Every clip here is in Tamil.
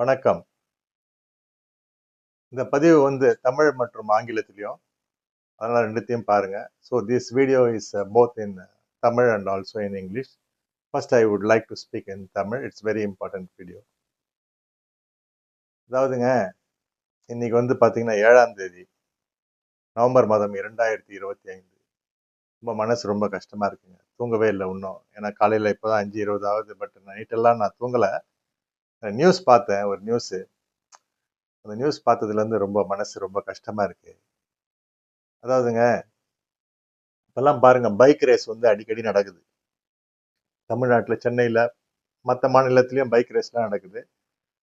வணக்கம். இந்த பதிவு வந்து தமிழ் மற்றும் ஆங்கிலத்திலையும் அதனால் ரெண்டுத்தையும் பாருங்கள் so this video is both in Tamil and also in English first I would like to speak in Tamil it's very important video அதாவதுங்க இன்னைக்கு வந்து பார்த்திங்கன்னா ஏழாம் தேதி நவம்பர் மாதம் இரண்டாயிரத்தி இருபத்தி ஐந்து. ரொம்ப மனசு ரொம்ப கஷ்டமாக இருக்குங்க. தூங்கவே இல்லை இன்னும். ஏன்னா காலையில் இப்போ தான் அஞ்சு இருபதாவது பட் நைட்டெல்லாம் நான் தூங்கலை. நியூஸ் பார்த்தேன் ஒரு நியூஸு அந்த நியூஸ் பார்த்ததுலேருந்து ரொம்ப மனசு ரொம்ப கஷ்டமாக இருக்குது அதாவதுங்க இப்போல்லாம் பாருங்கள் பைக் ரேஸ் வந்து அடிக்கடி நடக்குது. தமிழ்நாட்டில் சென்னையில் மற்ற மாநிலத்துலேயும் பைக் ரேஸ்லாம் நடக்குது.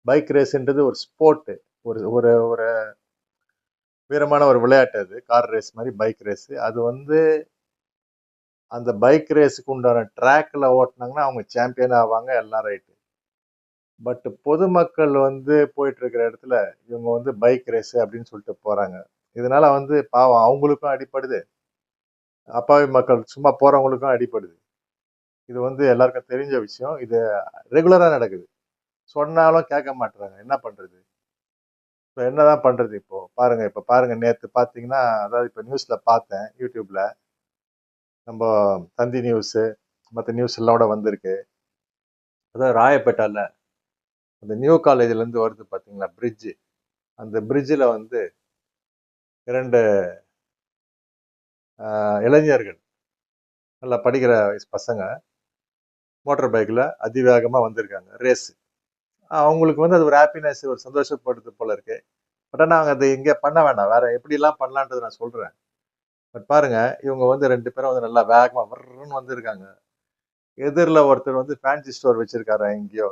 பைக் ரேஸுன்றது ஒரு ஸ்போர்ட்டு ஒரு ஒரு ஒரு வீரமான ஒரு விளையாட்டு அது. கார் ரேஸ் மாதிரி பைக் ரேஸு அது வந்து அந்த பைக் ரேஸுக்கு உண்டான ட்ராக்கில் ஓட்டினாங்கன்னா அவங்க சாம்பியன் ஆவாங்க எல்லாம் ரைட்டு பட் பொதுமக்கள் வந்து போயிட்டு இருக்கிற இடத்துல இவங்க வந்து பைக் ரேஸ் அப்படின்னு சொல்லிட்டு போறாங்க. இதனால வந்து பாவம் அவங்களுக்கும் அடிப்படுது அப்பாவி மக்கள் சும்மா போறவங்களுக்கும் அடிப்படுது இது வந்து எல்லாருக்கும் தெரிஞ்ச விஷயம். இது ரெகுலரா நடக்குது. சொன்னாலும் கேட்க மாட்டுறாங்க என்ன பண்றது? இப்போ என்னதான் பண்றது இப்போ? பாருங்க இப்போ பாருங்க நேற்று பார்த்தீங்கன்னா அதாவது இப்போ நியூஸ்ல பார்த்தேன் யூடியூப்ல நம்ம தந்தி நியூஸு மற்ற நியூஸ் எல்லாம் கூட வந்திருக்கு. அதாவது ராயப்பேட்டால அந்த நியூ காலேஜ்லேருந்து வருது பார்த்தீங்களா பிரிட்ஜு அந்த பிரிட்ஜில் வந்து இரண்டு இளைஞர்கள் நல்லா படிக்கிற வயசு பசங்க மோட்டார் பைக்கில் அதிவேகமாக வந்திருக்காங்க ரேஸு அவங்களுக்கு வந்து அது ஒரு ஹாப்பினஸ் ஒரு சந்தோஷப்படுது போல இருக்கு. பட் ஆனால் அவங்க அதை இங்கே பண்ண வேண்டாம் வேற எப்படிலாம் பண்ணலான்றது நான் சொல்கிறேன் பட் பாருங்க இவங்க வந்து ரெண்டு பேரும் வந்து நல்லா வேகமாக வர்றன்னு வந்திருக்காங்க. எதிரில் ஒருத்தர் வந்து ஃபேன்சி ஸ்டோர் வச்சிருக்காரு எங்கேயோ.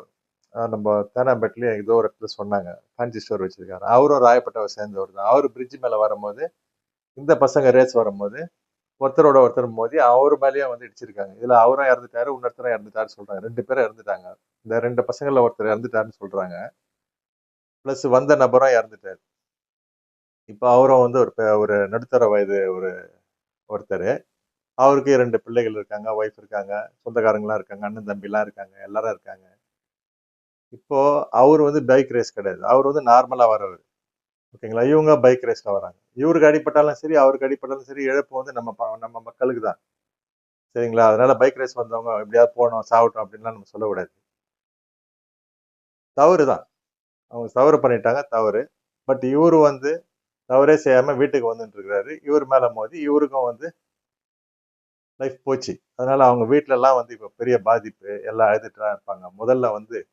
நம்ம தேனாம்பேட்டிலேயே ஏதோ ஒரு இடத்துல சொன்னாங்க. ஃபேன்சி ஸ்டோர் வச்சிருக்காரு. அவரும் ராயப்பட்டாவை சேர்ந்தவர் தான். அவர் பிரிட்ஜ் மேலே வரும்போது இந்த பசங்க ரேஸ் வரும்போது ஒருத்தரோட ஒருத்தர் மோதி அவர் மேலேயும் வந்து இடிச்சிருக்காங்க. இதில் அவரும் இறந்துட்டாரு இன்னொருத்தரும் இறந்துட்டாரு சொல்கிறாங்க ரெண்டு பேரும் இறந்துட்டாங்க. இந்த ரெண்டு பசங்களில் ஒருத்தர் இறந்துட்டாருன்னு சொல்கிறாங்க ப்ளஸ் வந்த நபரும் இறந்துட்டாரு. இப்போ அவரும் வந்து ஒரு பெ- ஒரு நடுத்தர வயது ஒரு ஒருத்தர். அவருக்கு ரெண்டு பிள்ளைகள் இருக்காங்க ஒய்ஃப் இருக்காங்க சொந்தக்காரங்களாம் இருக்காங்க அண்ணன் தம்பிலாம் இருக்காங்க எல்லாரும் இருக்காங்க. இப்போ அவர் வந்து பைக் ரேஸ் கிடையாது. அவர் வந்து நார்மலாக வரவர். ஓகேங்களா இவங்க பைக் ரேஸில் வராங்க. இவருக்கு அடிப்பட்டாலும் சரி அவருக்கு அடிப்பட்டாலும் சரி இழப்பு வந்து நம்ம ப- நம்ம மக்களுக்கு தான். சரிங்களா? அதனால பைக் ரேஸ் வந்தவங்க எப்படியாவது போகணும் சாப்பிட்டோம் அப்படின்லாம் நம்ம சொல்லக்கூடாது. தவறு தான். அவங்க தவறு பண்ணிட்டாங்க தவறு. பட் இவர் வந்து தவறே செய்யாமல் வீட்டுக்கு வந்துட்டு இருக்கிறாரு. இவர் மேலே மோதி இவருக்கும் வந்து லைஃப் போச்சு. அதனால அவங்க வீட்டிலலாம் வந்து இப்போ பெரிய பாதிப்பு எல்லாம் அழுதுட்டு தான் இருப்பாங்க. முதல்ல வந்து